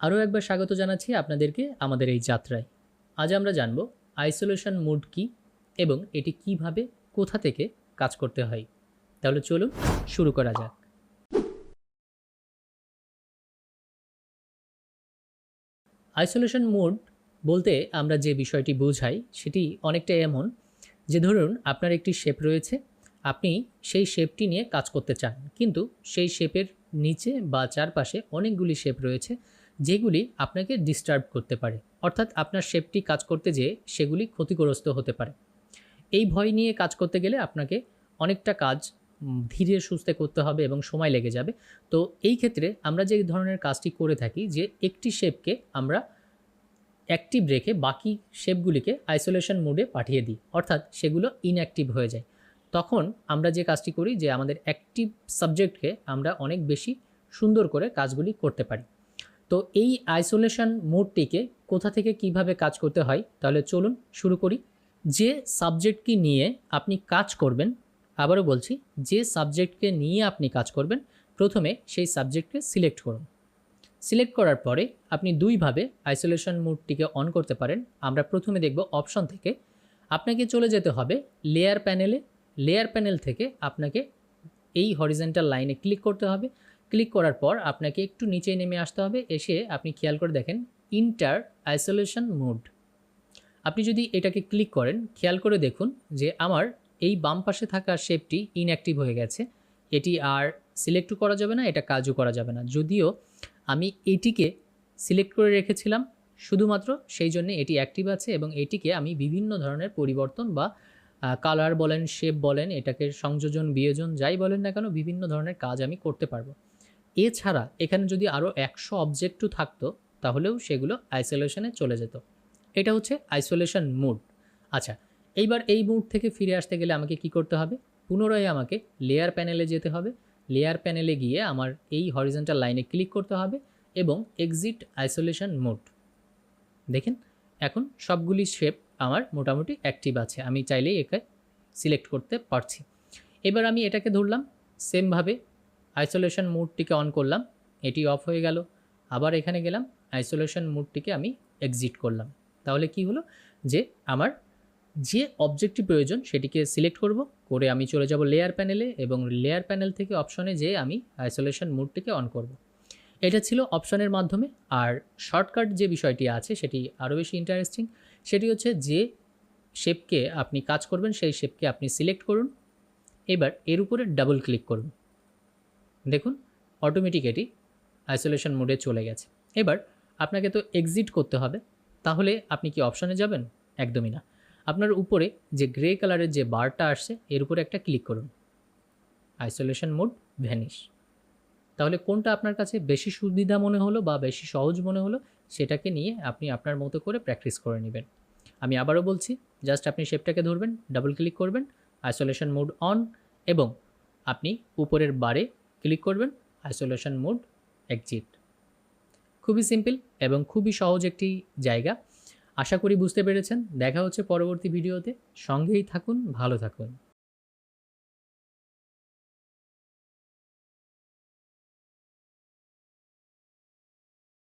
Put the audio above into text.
আরও একবার স্বাগত জানাচ্ছি আপনাদেরকে আমাদের এই যাত্রায়। আজ আমরা জানব আইসোলেশন মুড কি এবং এটি কীভাবে, কোথা থেকে কাজ করতে হয়। তাহলে চলুন শুরু করা যাক। আইসোলেশন মুড বলতে আমরা যে বিষয়টি বোঝাই সেটি অনেকটা এমন যে ধরুন আপনার একটি শেপ রয়েছে, আপনি সেই শেপটি নিয়ে কাজ করতে চান। কিন্তু সেই শেপের নিচে বা চারপাশে অনেকগুলি শেপ রয়েছে যেগুলি আপনাকে ডিস্টার্ব করতে পারে। অর্থাৎ আপনার শেপটি কাজ করতে যেয়ে সেগুলি ক্ষতিগ্রস্ত হতে পারে। এই ভয় নিয়ে কাজ করতে গেলে আপনাকে অনেকটা কাজ ধীরে সুস্থে করতে হবে এবং সময় লেগে যাবে। তো এই ক্ষেত্রে আমরা যে ধরনের কাজটি করে থাকি যে একটি শেপকে আমরা অ্যাক্টিভ রেখে বাকি শেপগুলিকে আইসোলেশন মোডে পাঠিয়ে দিই। অর্থাৎ সেগুলো ইনঅ্যাক্টিভ হয়ে যায়। তখন আমরা যে কাজটি করি যে আমাদের অ্যাক্টিভ সাবজেক্টকে আমরা অনেক বেশি সুন্দর করে কাজগুলি করতে পারি। তো এই আইসোলেশন মোডটিকে কোথা থেকে কীভাবে কাজ করতে হয়, তাহলে চলুন শুরু করি। যে সাবজেক্টকে নিয়ে আপনি কাজ করবেন, আবারও বলছি, যে সাবজেক্টকে নিয়ে আপনি কাজ করবেন, প্রথমে সেই সাবজেক্টকে সিলেক্ট করুন। সিলেক্ট করার পরে আপনি দুইভাবে আইসোলেশন মোডটিকে অন করতে পারেন। আমরা প্রথমে দেখব অপশন থেকে। আপনাকে চলে যেতে হবে লেয়ার প্যানেলে লেয়ার প্যানেল থেকে আপনাকে এই হরিজেন্টাল লাইনে ক্লিক করতে হবে। ক্লিক করার পর আপনাকে একটু নিচে নেমে আসতে হবে। এসে আপনি খেয়াল করে দেখেন ইন্টার আইসোলেশন মোড আপনি যদি এটাকে ক্লিক করেন, খেয়াল করে দেখুন যে আমার এই বাম পাশে থাকা শেপটি ইনঅ্যাক্টিভ হয়ে গেছে। এটি আর সিলেক্টও করা যাবে না, এটা কাজও করা যাবে না। যদিও আমি এটিকে সিলেক্ট করে রেখেছিলাম, শুধুমাত্র সেই জন্য এটি অ্যাক্টিভ আছে এবং এটিকে আমি বিভিন্ন ধরনের পরিবর্তন বা কালার বলেন শেপ বলেন, এটাকে সংযোজন, বিয়োজন, যাই বলেন না কেন, বিভিন্ন ধরনের কাজ আমি করতে পারব। এছাড়া এখানে যদি আরও একশো অবজেক্টও থাকতো, তাহলেও সেগুলো আইসোলেশনে চলে যেত। এটা হচ্ছে আইসোলেশন মুড আচ্ছা এইবার এই মুড থেকে ফিরে আসতে গেলে আমাকে কি করতে হবে? পুনরায় আমাকে লেয়ার প্যানেলে যেতে হবে। লেয়ার প্যানেলে গিয়ে আমার এই হরিজেন্টাল লাইনে ক্লিক করতে হবে এবং এক্সিট আইসোলেশন মোড দেখেন, এখন সবগুলি শেপ আমার মোটামুটি অ্যাক্টিভ আছে। আমি চাইলেই একে সিলেক্ট করতে পারছি। এবার আমি এটাকে ধরলাম। সেমভাবে আইসোলেশন মুডটিকে অন করলাম, এটি অফ হয়ে গেল, আবার এখানে গেলাম আইসোলেশন মুডটিকে আমি এক্সিট করলাম। তাহলে কি হলো? যে আমার যে অবজেক্টটি প্রয়োজন সেটিকে সিলেক্ট করব, করে আমি চলে যাব লেয়ার প্যানেলে এবং লেয়ার প্যানেল থেকে অপশনে যেয়ে আমি আইসোলেশন মুডটিকে অন করব। এটা ছিল অপশনের মাধ্যমে, আর শর্টকাট যে বিষয়টি আছে সেটি আরও বেশি ইন্টারেস্টিং সেটি হচ্ছে যে শেপকে আপনি কাজ করবেন, সেই শেপকে আপনি সিলেক্ট করুন, এবার এর উপরে ডাবল ক্লিক করুন। দেখুন অটোমেটিক এটি আইসোলেশন মোডে চলে গেছে। এবার আপনাকে তো এক্সিট করতে হবে, তাহলে আপনি কি অপশানে যাবেন? একদমই না। আপনার উপরে যে গ্রে কালারের যে বারটা আসছে, এর উপরে একটা ক্লিক করুন। আইসোলেশন মোড ভ্যানিশ তাহলে কোনটা আপনার কাছে বেশি সুবিধা মনে হলো বা বেশি সহজ মনে হলো, সেটাকে নিয়ে আপনি আপনার মতো করে প্র্যাকটিস করে নেবেন। আমি আবারও বলছি জাস্ট আপনি শেপটাকে ধরবেন ডাবল ক্লিক করবেন আইসোলেশন মোড অন এবং আপনি উপরের বারে ক্লিক করবেন আইসোলেশন মোড এক্সিট খুবই সিম্পল এবং খুবই সহজ একটি জায়গা। আশা করি বুঝতে পেরেছেন। দেখা হচ্ছে পরবর্তী ভিডিওতে। সঙ্গেই থাকুন, ভালো থাকুন।